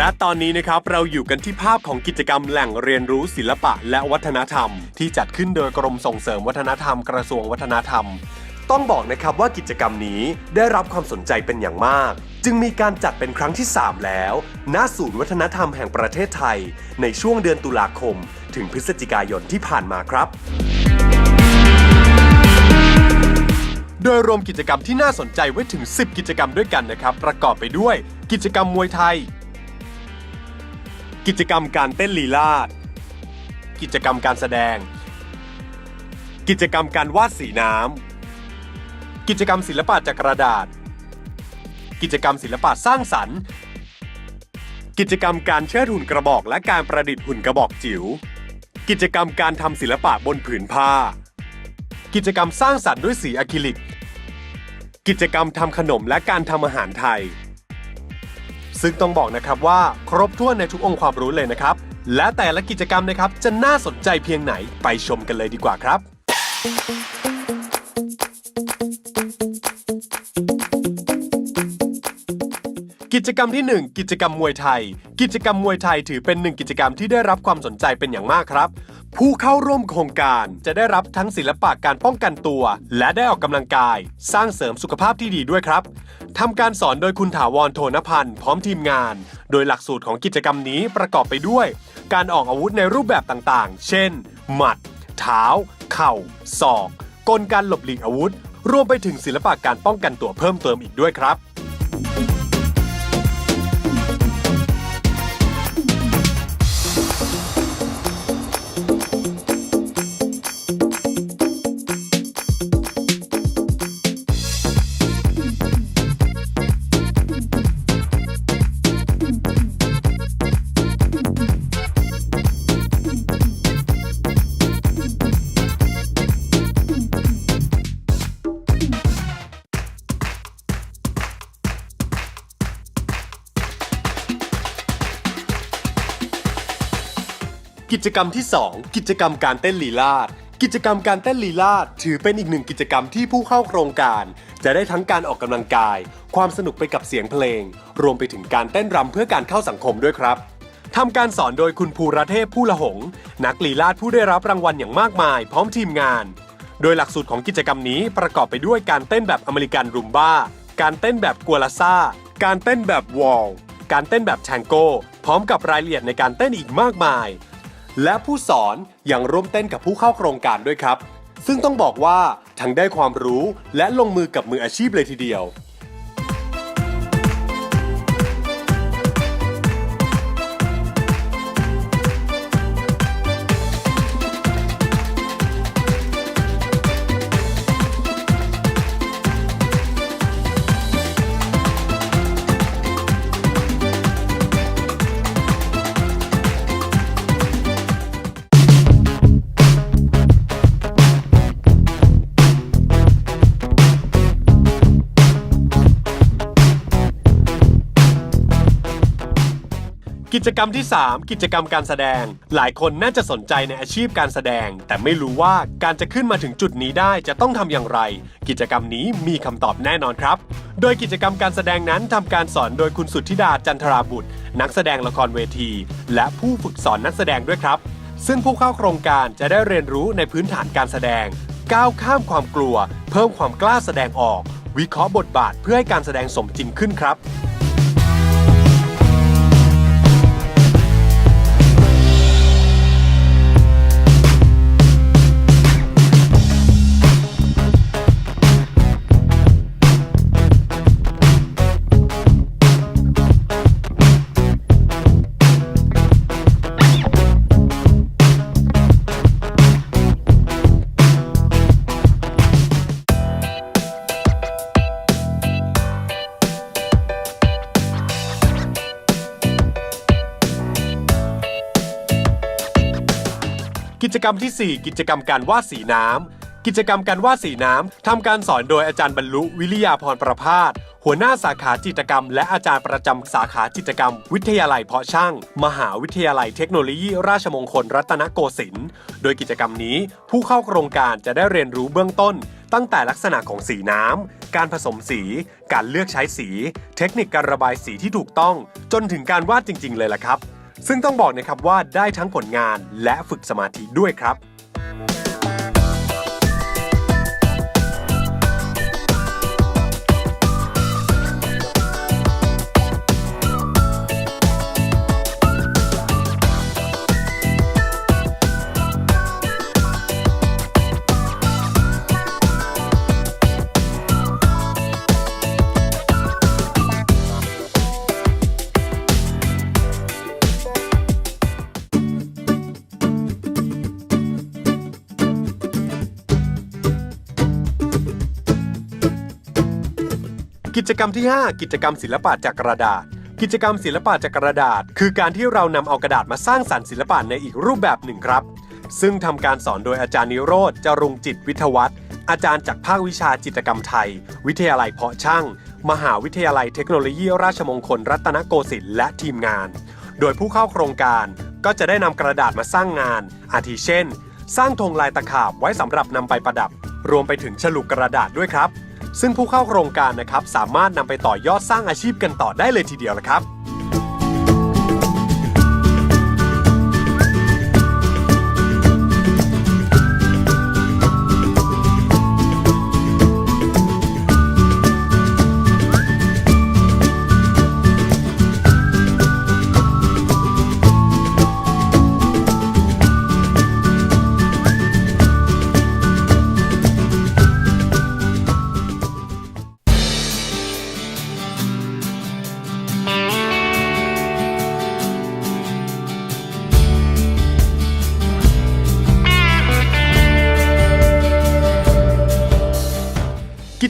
และตอนนี้นะครับเราอยู่กันที่ภาพของกิจกรรมแหล่งเรียนรู้ศิลปะและวัฒนธรรม ที่จัดขึ้นโดยกรมส่งเสริมวัฒนธรรมกระทรวงวัฒนธรรม ต้องบอกนะครับว่ากิจกรรมนี้ได้รับความสนใจเป็นอย่างมาก จึงมีการจัดเป็นครั้งที่ 3 แล้วณศูนย์วัฒนธรรมแห่งประเทศไทย ในช่วงเดือนตุลาคม ถึงพฤศจิกายนที่ผ่านมาครับโดยรวมกิจกรรมที่น่าสนใจไว้ถึง 10 กิจกรรมด้วยกันนะครับ ประกอบไปด้วย กิจกรรมมวยไทย กิจกรรมการเต้นลีลาด กิจกรรมการแสดง กิจกรรมการวาดสีน้ำ กิจกรรมศิลปะจากกระดาษ กิจกรรมศิลปะสร้างสรรค์ กิจกรรมการเชิดหุ่นกระบอกและการประดิษฐ์หุ่นกระบอกจิ๋ว กิจกรรมการทำศิลปะบนผืนผ้า กิจกรรมสร้างสรรค์ด้วยสีอะคริลิก กิจกรรมทำขนมและการทำอาหารไทย ซึ่งต้องบอกนะครับว่าครบถ้วนในทุกองค์ความรู้เลยนะครับ และแต่ละกิจกรรมนะครับจะน่าสนใจเพียงไหนไปชมกันเลยดีกว่าครับ กิจกรรมที่ 1 กิจกรรมมวยไทย กิจกรรมมวยไทยถือเป็นหนึ่งกิจกรรมที่ได้รับความสนใจเป็นอย่างมากครับ ผู้เข้าร่วมโครงการจะได้รับทั้งศิลปะการป้องกันตัว และได้ออกกำลังกาย สร้างเสริมสุขภาพที่ดีด้วยครับทำการสอนโดยคุณถาวรโทนพันธ์พร้อมทีมงาน โดยหลักสูตรของกิจกรรมนี้ประกอบไปด้วย การออกอาวุธในรูปแบบต่างๆ เช่น หมัด เท้า เข่า ศอก กลการหลบหลีกอาวุธ รวมไปถึงศิลปะการป้องกันตัวเพิ่มเติมอีกด้วยครับ กิจกรรมที่ 2 กิจกรรมการเต้นลีลาด กิจกรรมการเต้นลีลาด ถือเป็นอีกหนึ่งกิจกรรมที่ผู้เข้าโครงการ จะได้ทั้งการออกกำลังกาย ความสนุกไปกับเสียงเพลง รวมไปถึงการเต้นรำเพื่อการเข้าสังคมด้วยครับทำการสอนโดยคุณภูระเทพผู้ละหง นักลีลาดผู้ได้รับรางวัลอย่างมากมาย พร้อมทีมงาน โดยหลักสูตรของกิจกรรมนี้ประกอบไปด้วยการเต้นแบบอเมริกันรุมบ้า การเต้นแบบกัวลาซาการเต้นแบบวอล การเต้นแบบแทงโก้ พร้อมกับรายละเอียดในการเต้นอีกมากมาย และผู้สอนยังร่วมเต้นกับผู้เข้าโครงการด้วยครับ ซึ่งต้องบอกว่าทั้งได้ความรู้และลงมือกับมืออาชีพเลยทีเดียว กิจกรรมที่ 3 กิจกรรมการแสดง หลายคนน่าจะสนใจในอาชีพการแสดง แต่ไม่รู้ว่าการจะขึ้นมาถึงจุดนี้ได้จะต้องทำอย่างไร กิจกรรมนี้มีคำตอบแน่นอนครับ โดยกิจกรรมการแสดงนั้นทำการสอนโดยคุณสุทธิดาจันทราบุตร นักแสดงละครเวที และผู้ฝึกสอนนักแสดงด้วยครับ ซึ่งผู้เข้าโครงการจะได้เรียนรู้ในพื้นฐานการแสดง ก้าวข้ามความกลัว เพิ่มความกล้าแสดงออก วิเคราะห์บทบาทเพื่อให้การแสดงสมจริงขึ้นครับ กิจกรรมทีสี่ 4 กิจกรรมการวาดสีน้ำ กิจกรรมการวาดสีน้ำทำการสอนโดยอาจารย์บรรลุวิริยาพรประพาสหัวหน้าสาขาจิตรกรรม และอาจารย์ประจำสาขาจิตรกรรม วิทยาลัยเพาะช่าง มหาวิทยาลัยเทคโนโลยี ราชมงคลรัตนโกสินทร์โดยกิจกรรมนี้ ผู้เข้าโครงการจะได้เรียนรู้เบื้องต้น ตั้งแต่ลักษณะของสีน้ำ การผสมสี การเลือกใช้สี เทคนิคการระบายสีที่ถูกต้อง จนถึงการวาดจริง ๆ เลยล่ะครับ ซึ่งต้องบอกนะครับว่าได้ทั้งผลงานและฝึกสมาธิด้วยครับ กิจกรรมที่ 5 กิจกรรมศิลปะจากกระดาษ กิจกรรมศิลปะจากกระดาษ คือการที่เรานำเอากระดาษมาสร้างสรรค์ศิลปะในอีกรูปแบบหนึ่งครับ ซึ่งทำการสอนโดยอาจารย์นิโรธจรุงจิตวิทวัฒน์อาจารย์จากภาควิชาจิตกรรมไทย วิทยาลัยเพาะช่าง มหาวิทยาลัยเทคโนโลยีราชมงคลรัตนโกสินทร์และทีมงาน โดยผู้เข้าโครงการก็จะได้นำกระดาษมาสร้างงาน อาทิเช่น สร้างธงลายตะขาบไว้สำหรับนำไปประดับ รวมไปถึงฉลุกระดาษด้วยครับ ซึ่งผู้เข้าโครงการนะครับสามารถนำไปต่อยอดสร้างอาชีพกันต่อได้เลยทีเดียวละครับ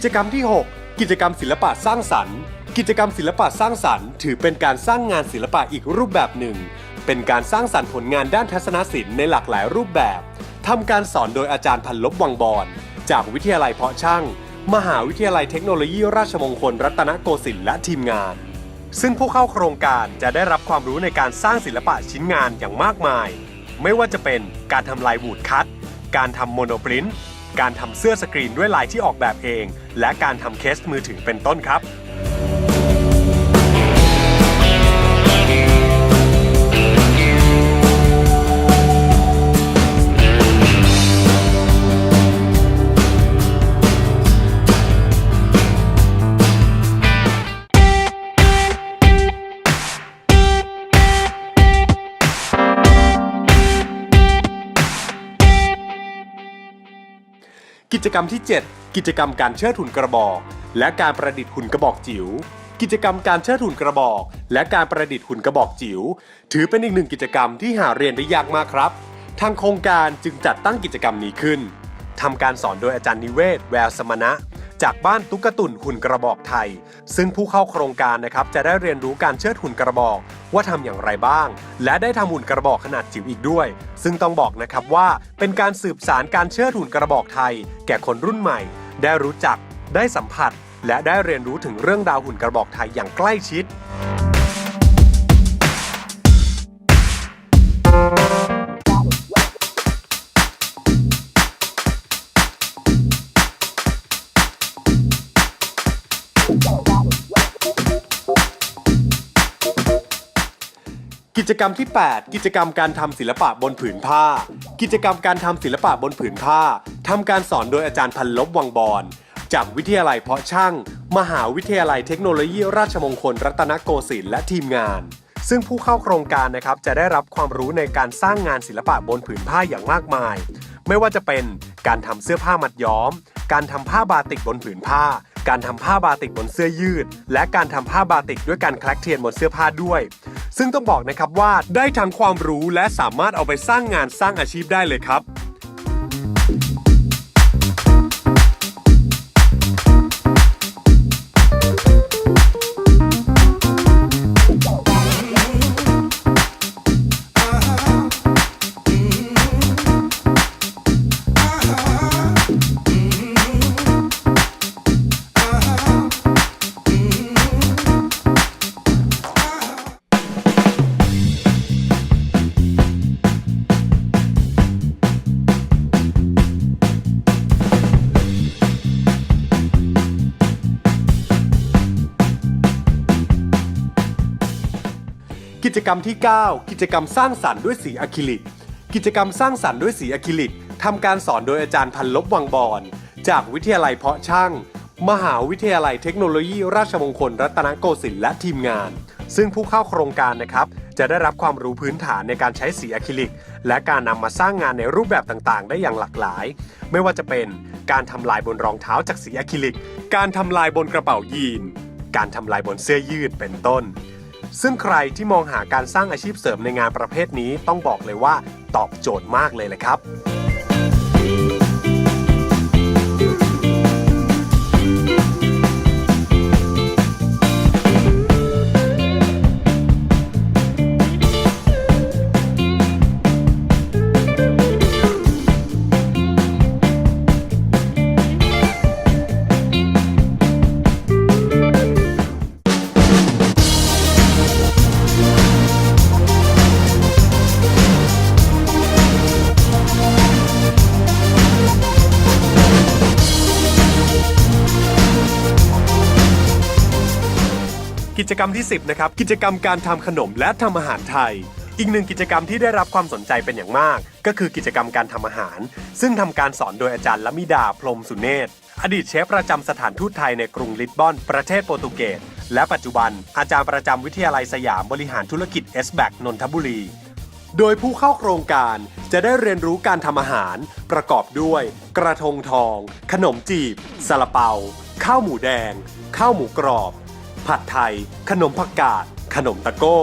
กิจกรรมที่ 6 กิจกรรมศิลปะสร้างสรรค์ กิจกรรมศิลปะสร้างสรรค์ ถือเป็นการสร้างงานศิลปะอีกรูปแบบหนึ่ง เป็นการสร้างสรรค์ผลงานด้านทัศนศิลป์ในหลากหลายรูปแบบทำการสอนโดยอาจารย์พันลบวังบอนจากวิทยาลัยเพาะช่าง มหาวิทยาลัยเทคโนโลยีราชมงคลรัตนโกสินทร์และทีมงาน ซึ่งผู้เข้าโครงการจะได้รับความรู้ในการสร้างศิลปะชิ้นงานอย่างมากมาย ไม่ว่าจะเป็นการทำลายวูดคัตการทำโมโนปรินท์ การทำเสื้อสกรีนด้วยลายที่ออกแบบเอง และการทำเคสมือถือเป็นต้นครับ รมที่ 7 กิจกรรมการเชิดหุ่นกระบอก และการประดิษฐ์หุ่นกระบอกจิ๋วกิจกรรมการเชิดหุ่นกระบอก และการประดิษฐ์หุ่นกระบอกจิ๋วถือเป็นอีกหนึ่งกิจกรรมที่หาเรียนได้ยากมากครับ ทางโครงการจึงจัดตั้งกิจกรรมนี้ขึ้น ทำการสอนโดยอาจารย์นิเวศ แววสมณะ จากบ้านตุ๊กตุ่นหุ่นกระบอกไทย ซึ่งผู้เข้าโครงการนะครับจะได้เรียนรู้การเชิดหุ่นกระบอก ว่าทำอย่างไรบ้าง และได้ทำหุ่นกระบอกขนาดจิ๋วอีกด้วย ซึ่งต้องบอกนะครับว่าเป็นการสืบสารการเชิดหุ่นกระบอกไทย แก่คนรุ่นใหม่ ได้รู้จัก ได้สัมผัส และได้เรียนรู้ถึงเรื่องราวหุ่นกระบอกไทยอย่างใกล้ชิด จกรรมที่ 8 กิจกรรมการทำศิลปะบนผืนผ้า กิจกรรมการทำศิลปะบนผืนผ้าทำการสอนโดยอาจารย์พันลบวังบอนจากวิทยาลัยเพาะช่าง มหาวิทยาลัยเทคโนโลยีราชมงคลรัตนโกสินทร์และทีมงาน ซึ่งผู้เข้าโครงการนะครับจะได้รับความรู้ในการสร้างงานศิลปะบนผืนผ้าอย่างมากมาย ไม่ว่าจะเป็นการทำเสื้อผ้ามัดย้อม การทำผ้าบาติกบนผืนผ้า การทำผ้าบาติกบนเสื้อยืด และการทำผ้าบาติกด้วยการคลักเทียนบนเสื้อผ้าด้วย ซึ่งต้องบอกนะครับว่าได้ทั้งความรู้และสามารถเอาไปสร้างงานสร้างอาชีพได้เลยครับ กรรมที่ 9 กิจกรรมสร้างสรรค์ด้วยสีอะคริลิก กิจกรรมสร้างสรรค์ด้วยสีอะคริลิกทำการสอนโดยอาจารย์พันลบวังบอนจากวิทยาลัยเพาะช่าง มหาวิทยาลัยเทคโนโลยี ราชมงคล รัตนโกสินทร์และทีมงาน ซึ่งผู้เข้าโครงการนะครับ จะได้รับความรู้พื้นฐานในการใช้สีอะคริลิก และการนำมาสร้างงานในรูปแบบต่างๆ ได้อย่างหลากหลาย ไม่ว่าจะเป็นการทำลายบนรองเท้าจากสีอะคริลิก การทำลายบนกระเป๋ายีน การทำลายบนเสื้อยืดเป็นต้น ซึ่งใครที่มองหาการสร้างอาชีพเสริมในงานประเภทนี้ต้องบอกเลยว่าตอบโจทย์มากเลยแหละครับ จกรรมที่ 10 นะครับ กิจกรรมการทำขนมและทำอาหารไทย อีกหนึ่งกิจกรรมที่ได้รับความสนใจเป็นอย่างมาก ก็คือกิจกรรมการทำอาหาร ซึ่งทำการสอนโดยอาจารย์ละมิดาพรมสุเนศอดีตเชฟประจำสถานทูตไทยในกรุงลิสบอน ประเทศโปรตุเกสและปัจจุบัน อาจารย์ประจำวิทยาลัยสยามบริหารธุรกิจเอสแบกนนทบุรี โดยผู้เข้าโครงการจะได้เรียนรู้การทำอาหาร ประกอบด้วย กระทงทอง ขนมจีบซาลาเปา ข้าวหมูแดง ข้าวหมูกรอบ ผัดไทย ขนมผักกาด ขนมตะโก้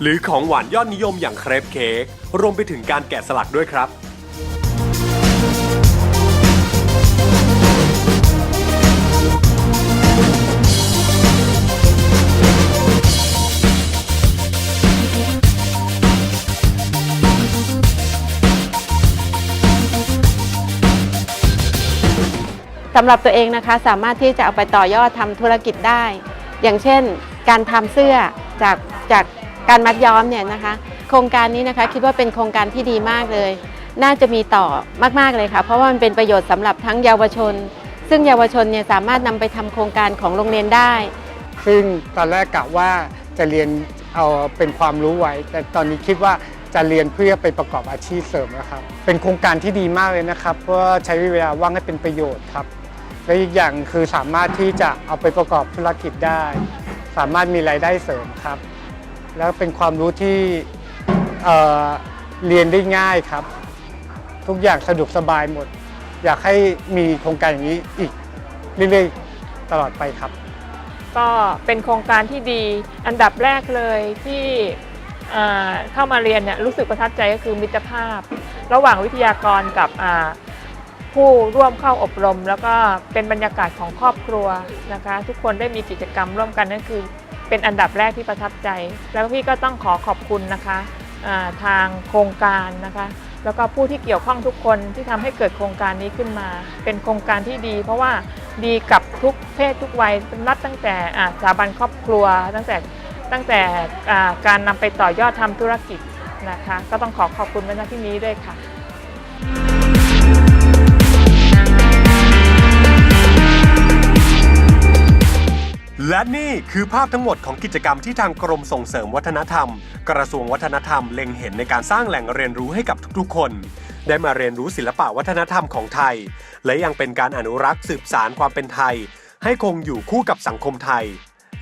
หรือของหวานยอดนิยมอย่างเครปเค้กรวมไปถึงการแกะสลักด้วยครับ สำหรับตัวเองนะคะ สามารถที่จะเอาไปต่อยอดทำธุรกิจได้ อย่างเช่น การทำเสื้อจากจากการมัดย้อมเนี่ยนะคะ โครงการนี้นะคะคิดว่าเป็นโครงการที่ดีมากเลย น่าจะมีต่อมากๆเลยค่ะ เพราะว่ามันเป็นประโยชน์สำหรับทั้งเยาวชน ซึ่งเยาวชนเนี่ยสามารถนำไปทำโครงการของโรงเรียนได้ ซึ่งตอนแรกกะว่าจะเรียนเอาเป็นความรู้ไว้ แต่ตอนนี้คิดว่าจะเรียนเพื่อไปประกอบอาชีพเสริมนะครับ เป็นโครงการที่ดีมากเลยนะครับ เพราะว่าใช้เวลาว่างให้เป็นประโยชน์ครับ และอีกอย่างคือสามารถที่จะเอาไปประกอบธุรกิจได้ สามารถมีรายได้เสริมครับ แล้วเป็นความรู้ที่เเรียนได้ง่ายครับ ทุกอย่างสะดวกสบายหมด อยากให้มีโครงการอย่างนี้อีกเรื่อยๆตลอดไปครับ ก็เป็นโครงการที่ดีอันดับแรกเลยที่เข้ามาเรียนเนี่ยรู้สึกประทับใจก็คือมิตรภาพ ระหว่างวิทยากรกับ ผู้ร่วมเข้าอบรม แล้วก็เป็นบรรยากาศของครอบครัวนะคะ ทุกคนได้มีกิจกรรมร่วมกันนั่นคือ เป็นอันดับแรกที่ประทับใจ แล้วพี่ก็ต้องขอขอบคุณนะคะทางโครงการนะคะ แล้วก็ผู้ที่เกี่ยวข้องทุกคนที่ทำให้เกิดโครงการนี้ขึ้นมา เป็นโครงการที่ดี เพราะว่าดีกับทุกเพศทุกวัยนับตั้งแต่สถาบันครอบครัว ตั้งแต่ตั้งแต่การนำไปต่อยอดทำธุรกิจนะคะ ก็ต้องขอขอบคุณไว้ณที่นี้ด้วยค่ะ นี่คือภาพทั้งหมดของกิจกรรมที่ทางกรมส่งเสริมวัฒนธรรม กระทรวงวัฒนธรรมเล็งเห็นในการสร้างแหล่งเรียนรู้ให้กับทุกๆ คน ได้มาเรียนรู้ศิลปะวัฒนธรรมของไทย และยังเป็นการอนุรักษ์สืบสารความเป็นไทย ให้คงอยู่คู่กับสังคมไทย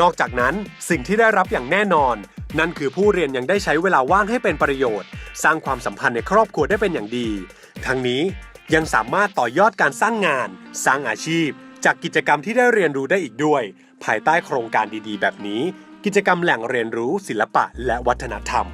นอกจากนั้นสิ่งที่ได้รับอย่างแน่นอน นั่นคือผู้เรียนยังได้ใช้เวลาว่างให้เป็นประโยชน์ สร้างความสัมพันธ์ในครอบครัวได้เป็นอย่างดี ทั้งนี้ยังสามารถต่อยอดการสร้างงาน สร้างอาชีพ จากกิจกรรมที่ได้เรียนรู้ได้อีกด้วย ภายใต้โครงการดีๆ แบบนี้ กิจกรรมแหล่งเรียนรู้ศิลปะและวัฒนธรรม